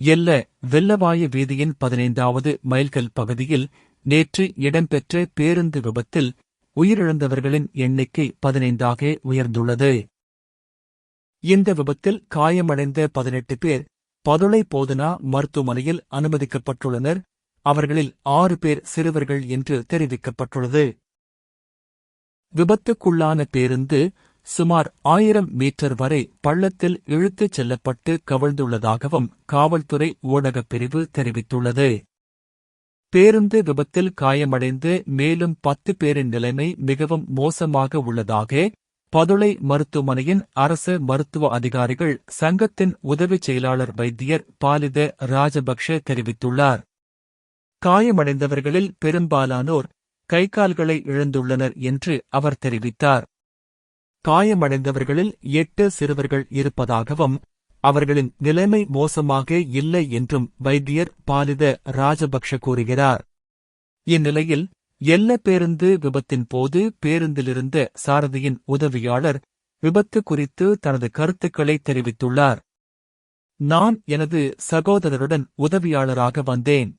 எல்ல வெள்ளவாய வீதியின் பதினைந்தாவது மைல்கல் பகுதியில் நேற்று இடம்பெற்ற பேருந்து விபத்தில் உயிரிழந்தவர்களின் எண்ணிக்கை பதினைந்தாக உயர்ந்துள்ளது. இந்த விபத்தில் காயமடைந்த பதினெட்டு பேர் பதுளை போதனா மருத்துவமனையில் அனுமதிக்கப்பட்டுள்ளனர். அவர்களில் ஆறு பேர் சிறுவர்கள் என்று தெரிவிக்கப்பட்டுள்ளது. விபத்துக்குள்ளான பேருந்து சுமார் ஆயிரம் மீட்டர் வரை பள்ளத்தில் இழுத்துச் செல்லப்பட்டு கவிழ்ந்துள்ளதாகவும் காவல்துறை ஊடகப் பிரிவு தெரிவித்துள்ளது. பேருந்து விபத்தில் காயமடைந்து மேலும் பத்து பேரின் நிலைமை மிகவும் மோசமாக உள்ளதாக பதுளை மருத்துவமனையின் அரசு மருத்துவ அதிகாரிகள் சங்கத்தின் உதவிச் செயலாளர் வைத்தியர் பாலித ராஜபக்ஷ தெரிவித்துள்ளார். காயமடைந்தவர்களில் பெரும்பாலானோர் கைகால்களை இழந்துள்ளனர் என்று அவர் தெரிவித்தார். காயமடைந்தவர்களில் எட்டு சிறுவர்கள் இருப்பதாகவும் அவர்களின் நிலைமை மோசமாக இல்லை என்றும் வைத்தியர் பாலித ராஜபக்ஷ கூறுகிறார். இந்நிலையில் எல்ல பேருந்து விபத்தின் போது பேருந்திலிருந்த சாரதியின் உதவியாளர் விபத்து குறித்து தனது கருத்துக்களை தெரிவித்துள்ளார். நான் எனது சகோதரருடன் உதவியாளராக வந்தேன்.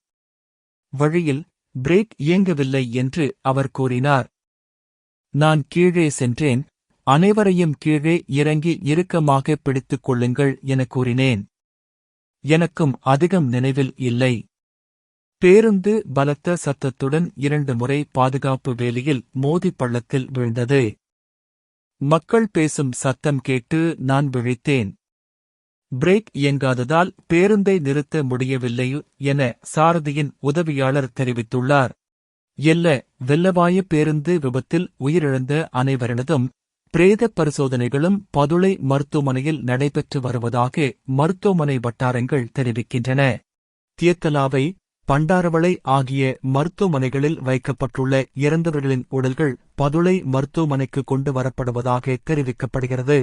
வழியில் பிரேக் இயங்கவில்லை என்று அவர் கூறினார். நான் கீழே சென்றேன். அனைவரையும் கீழே இறங்கி இறுக்கமாக பிடித்துக் கொள்ளுங்கள் என கூறினேன். எனக்கும் அதிகம் நினைவில் இல்லை. பேருந்து பலத்த சத்தத்துடன் இரண்டு முறை பாதுகாப்பு வேலியில் மோதி பள்ளத்தில் விழுந்தது. மக்கள் பேசும் சத்தம் கேட்டு நான் விழித்தேன். பிரேக் இயங்காததால் பேருந்தை நிறுத்த முடியவில்லை என சாரதியின் உதவியாளர் தெரிவித்துள்ளார். எல்ல வெள்ளவாய பேருந்து விபத்தில் உயிரிழந்த அனைவரினதும் பிரேத பரிசோதனைகளும் பதுளை மருத்துவமனையில் நடைபெற்று வருவதாக மருத்துவமனை வட்டாரங்கள் தெரிவிக்கின்றன. தியத்தலாவை பண்டாரவளை ஆகிய மருத்துவமனைகளில் வைக்கப்பட்டுள்ள இறந்தவர்களின் உடல்கள் பதுளை மருத்துவமனைக்கு கொண்டு வரப்படுவதாக தெரிவிக்கப்படுகிறது.